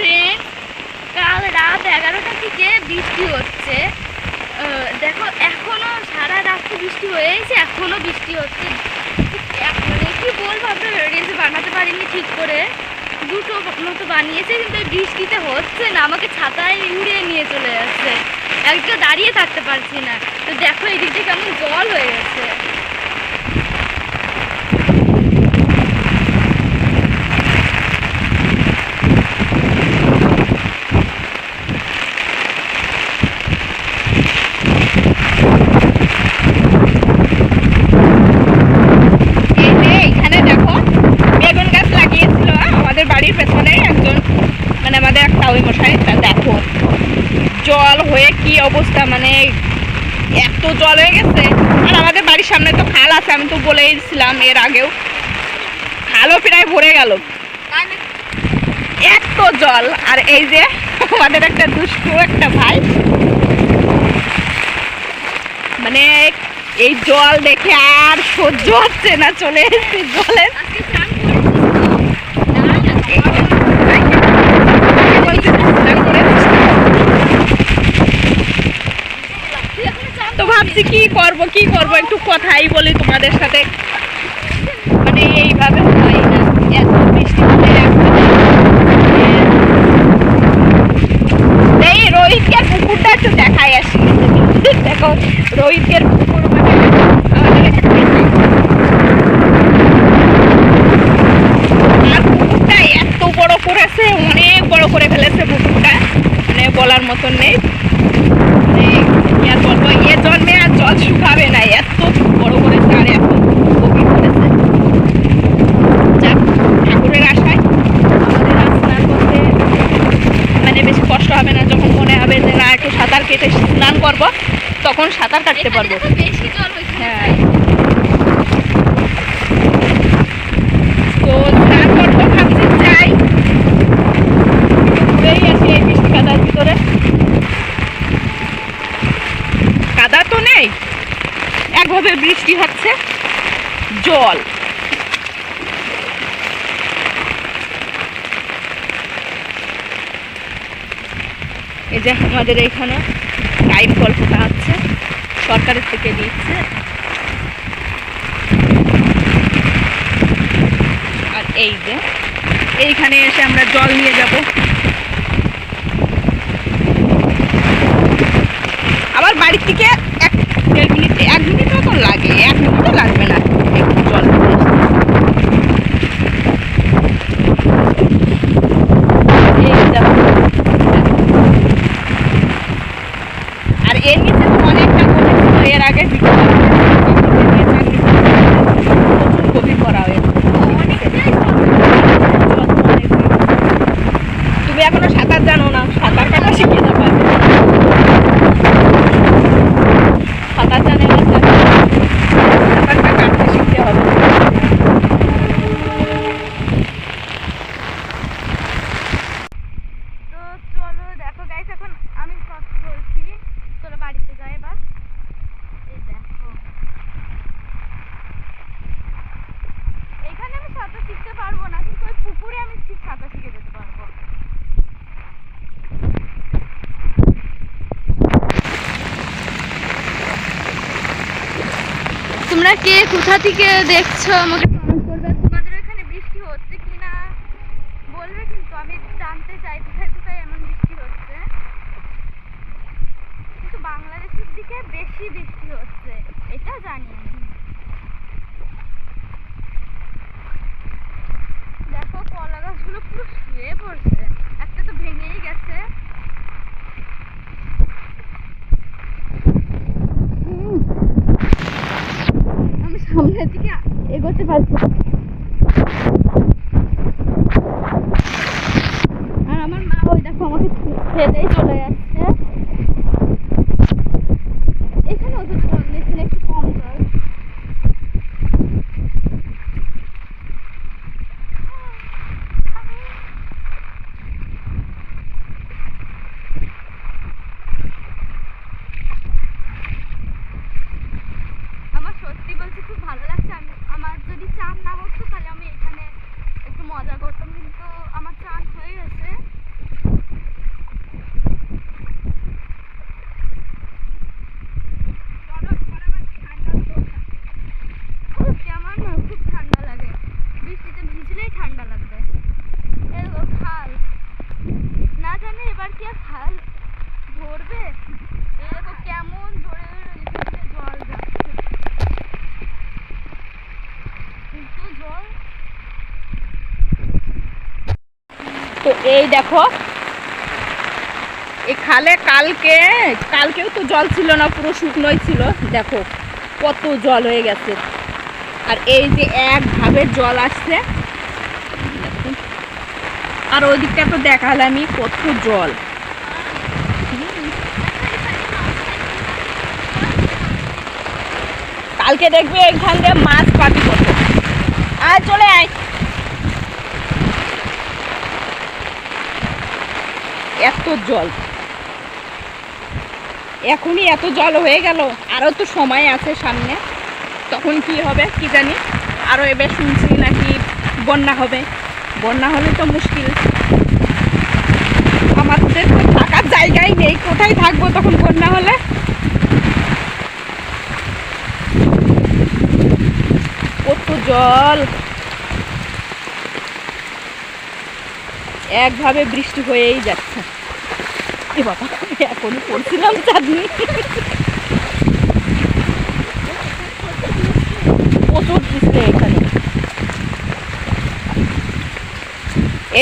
Friend কাল রাত এগারোটা থেকে বৃষ্টি হচ্ছে। দেখো, এখনও সারা রাত্রি বৃষ্টি হয়েছে এখনও বৃষ্টি হচ্ছে। মানে কি বলব, আমরা রিলস বানাতে পারিনি ঠিক করে। দুটো মতো বানিয়েছে, কিন্তু বৃষ্টিতে হচ্ছে না। আমাকে ছাতায় উড়িয়ে নিয়ে চলে যাচ্ছে। একটা দাঁড়িয়ে থাকতে পারছি না। তো দেখো, এদিকে কেমন জল হয়ে গেছে এই যে এখানে দেখো বেগুন গাছ লাগিয়েছিল আমাদের বাড়ির পেছনে একজন মানে আমাদের একটা ওই মশাই তা দেখো জল হয়ে কি অবস্থা মানে এত জল হয়ে গেছে। আর আমাদের বাড়ির সামনে তো খাল আছে, আমি তো বলেইছিলাম এর আগেও। খালও প্রায় ভরে গেল। এত জল, আর এই যে আমাদের একটা দুষ্টু, একটা ভাই। মানে এই জল দেখে আর সহ্য হচ্ছে না, চলে এসেছি জলের আজকে স্নান করেছিস তো? না, না, তুই এখনও চান তো ভাবছি কি করব কি করব? একটু কথাই বলি তোমাদের সাথে। মানে এইভাবে হয় না। এত বৃষ্টি হলে এই রোহিতকে পুকুরটা একটু দেখাই আসি। দেখো রোহিতকে পুকুর মানে বড় করেছে, অনেক বড় করে ফেলেছে পুকুরটা। মানে বলার মতন নেই মানে কি আর বলব এ জন্মে আর জল শুকাবে না এত বড় করেছে আর এত গভীর করেছে যাক ঠাকুরের আশায় আমাদের আর স্নান করতে মানে বেশি কষ্ট হবে না যখন মনে হবে যে না একটু সাঁতার কেটে করব তখন সাঁতার কাটতে পারব। হ্যাঁ তো স্নান করব ভাবছি যাই। ঘুরেই আসি এই বৃষ্টি কাদার ভিতরে। কাদা তো নেই। একভাবে বৃষ্টি হচ্ছে। জল। এই যে আমাদের এইখানে টাইম কল ফোটা হচ্ছে সরকারের থেকে দিচ্ছে আর এই যে, এইখানে এসে আমরা জল নিয়ে যাব। আবার বাড়ির থেকে এক দেড় মিনিট এক মিনিট মতন লাগে, এক মিনিটও লাগবে না একটু জল নিতে আসতে। এই দেখো। আর এর নিচে তো অনেকটা গভীর ছিল এর আগে ভিডিও প্রচুর গভীর করা হয়েছে তুমি এখনও সাঁতার জানো না সাঁতার কাটা শিখিয়ে দেবো আগে। সাঁতার জানে না সাঁতারটা কাটতে শিখতে হবে তো চলো দেখো গাইস এখন আমি কথা বলছি চলো বাড়িতে যাই এবার এই দেখো এখানে আমি সাঁতার শিখতে পারব না, কিন্তু ওই পুকুরে আমি ঠিক সাঁতার শিখে যেতে পারব। তোমরা কে কোথা থেকে দেখছ? আমাকে কমেন্ট করবে। তোমাদের এখানে বৃষ্টি হচ্ছে কিনা বলবে, কিন্তু আমি জানতে চাই, কোথায় কোথায় এমন বৃষ্টি হচ্ছে? কিন্তু বাংলাদেশের দিকে বেশি বৃষ্টি হচ্ছে, এটা জানি আমি দেখো কলা গাছগুলো পুরো শুয়ে পড়ছে একটা তো ভেঙেই গেছে আমি সামনের দিকে এগোতে পারছি আর আমার মা ওই দেখো আমাকে ফেলেই চলে যাচ্ছে এখানে অতটা জল নেই, এখানে একটু কম জল আমার সত্যি বলছি খুব ভালো লাগছে আমি আমার যদি চান না হতো তাহলে আমি এখানে একটু মজা করতাম কিন্তু আমার চান হয়ে গেছে তো এই দেখো। এই খালে কালকে, কালকেও তো জল ছিল না, পুরো শুকনোই ছিল। দেখো, কত জল হয়ে গেছে। আর এই যে একভাবে জল আসছে। আর ওদিকটা তো দেখালামই কত জল। কালকে দেখবে এখান দিয়ে মাছ পাবি কত আয়, চলে আয়। এত জল। এখনই এত জল হয়ে গেল আরও তো সময় আছে সামনে। তখন কি হবে কি জানি আরও এবার শুনছি নাকি বন্যা হবে। বন্যা হলে তো মুশকিল। আমাদের তো থাকার জায়গাই নেই, কোথায় থাকব তখন বন্যা হলে? কত জল! একভাবে বৃষ্টি হয়েই যাচ্ছে। এ বাবা এখনই পড়ছিলাম চাঁদনি। প্রচুর বৃষ্টি এখানে।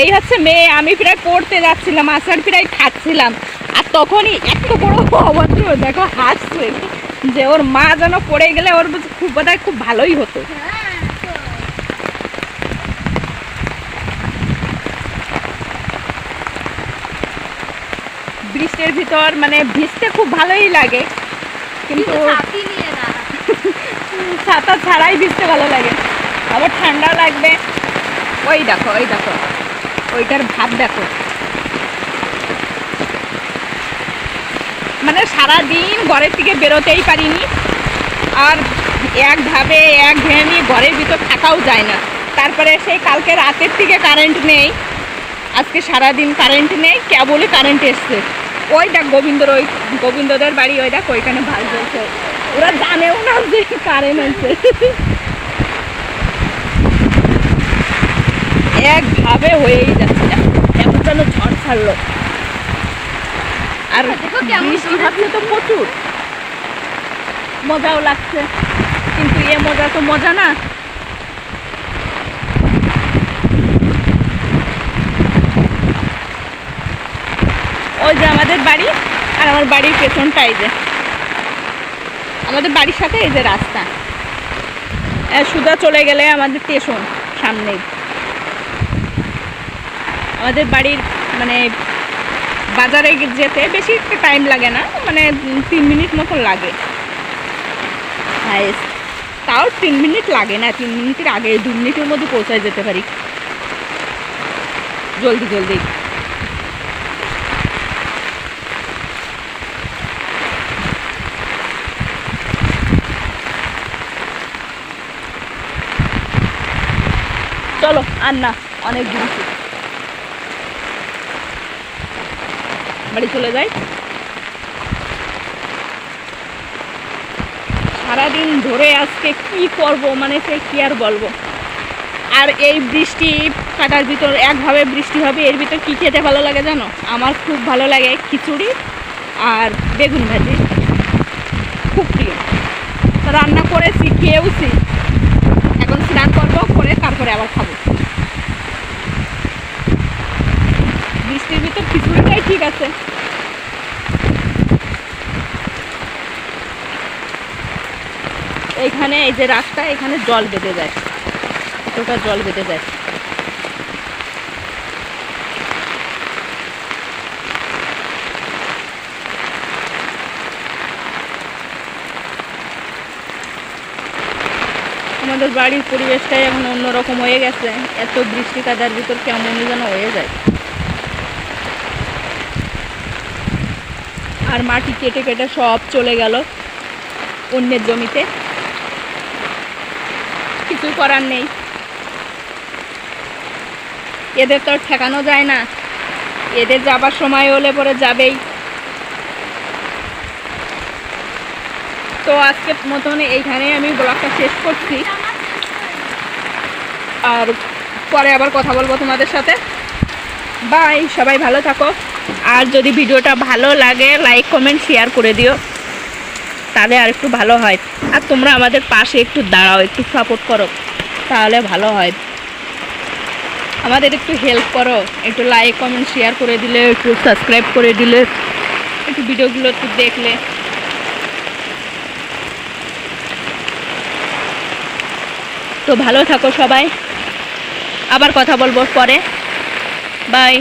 এই হচ্ছে মেয়ে, আমি প্রায় পড়তে যাচ্ছিলাম, আসার প্রায় থাকছিলাম আর তখনই এত বড় অভদ্র, দেখো হাসছে যে ওর মা যেন পড়ে গেলে ওর খুব বোধহয় খুব ভালোই হতো হ্যাঁ তো। বৃষ্টির ভিতর মানে ভিজতে খুব ভালোই লাগে। কিন্তু ছাতি ছাড়াই ভিজতে ভালো লাগে। আবার ঠান্ডা লাগবে। ওই দেখো ওই দেখো। ওইটার ভাব দেখো। মানে সারা দিন ঘরের থেকে বেরোতেই পারিনি। আর একভাবে এক ঘেয়েমি ঘরের ভিতর থাকাও যায় না। তারপরে সেই কালকে রাতের থেকে কারেন্ট নেই। আজকে সারা দিন কারেন্ট নেই কেবলই কারেন্ট এসছে। ওই দেখ গোবিন্দর ওই গোবিন্দদের বাড়ি ওই দেখ ওইখানে ভালো জ্বলছে ওরা জানেও না যে কারেন্ট আছে। একভাবে হয়েই যাচ্ছে। এখন যেন ঝড় ছাড়লো। আর বৃষ্টি হচ্ছে তো প্রচুর। মজাও লাগছে। কিন্তু এ মজা তো মজা না। ওই যে আমাদের বাড়ি আর আমার বাড়ির পেছনটা এই যে। আমাদের বাড়ির সাথে এই যে রাস্তা। সুধা চলে গেলে আমাদের স্টেশন সামনেই। আমাদের বাড়ির মানে বাজারে যেতে বেশি একটা টাইম লাগে না মানে তিন মিনিট মতো লাগে। হাইয়েস্ট তাও তিন মিনিট লাগে না, তিন মিনিটের আগে, দু মিনিটের মধ্যে পৌঁছায় যেতে পারি। জলদি জলদি চলো আর না, অনেক ঘুরছি বাড়ি চলে যাই। সারাদিন ধরে আজকে কি করব মানে সে কি আর বলব? আর এই বৃষ্টি কাটার ভিতর, একভাবে বৃষ্টি হবে, এর ভিতর কি খেতে ভালো লাগে জানো? আমার খুব ভালো লাগে খিচুড়ি আর বেগুন ভাজি। খুব প্রিয়। রান্না করেছি, খেয়েওছি। স্নান করব করে তারপরে আবার খাব। বৃষ্টির ভিতর খিচুড়িটাই ঠিক আছে। এইখানে এই যে রাস্তা এখানে জল বেঁধে যায়। এতটা জল বেঁধে যায়। আমাদের বাড়ির পরিবেশটাই এখন অন্যরকম হয়ে গেছে। এত বৃষ্টি কাদার ভিতর কেমনই যেন হয়ে যায়। আর মাটি কেটে কেটে সব চলে গেল অন্যের জমিতে। কিছু করার নেই। এদের তো ঠেকানো যায় না। এদের যাবার সময় হলে পরে যাবেই। তো আজকের মতন এইখানে আমি ব্লগটা শেষ করছি। আর পরে আবার কথা বলব তোমাদের সাথে। বাই, সবাই ভালো থাকো। আর যদি ভিডিওটা ভালো লাগে লাইক কমেন্ট শেয়ার করে দিও। তাহলে আর একটু ভালো হয়। আর তোমরা আমাদের পাশে একটু দাঁড়াও, একটু সাপোর্ট করো। তাহলে ভালো হয়। আমাদের একটু হেল্প করো। একটু লাইক কমেন্ট শেয়ার করে দিলে, একটু সাবস্ক্রাইব করে দিলে, একটু ভিডিওগুলো একটু দেখলে। তো ভালো থাকো সবাই। আবার কথা বলব পরে। বাই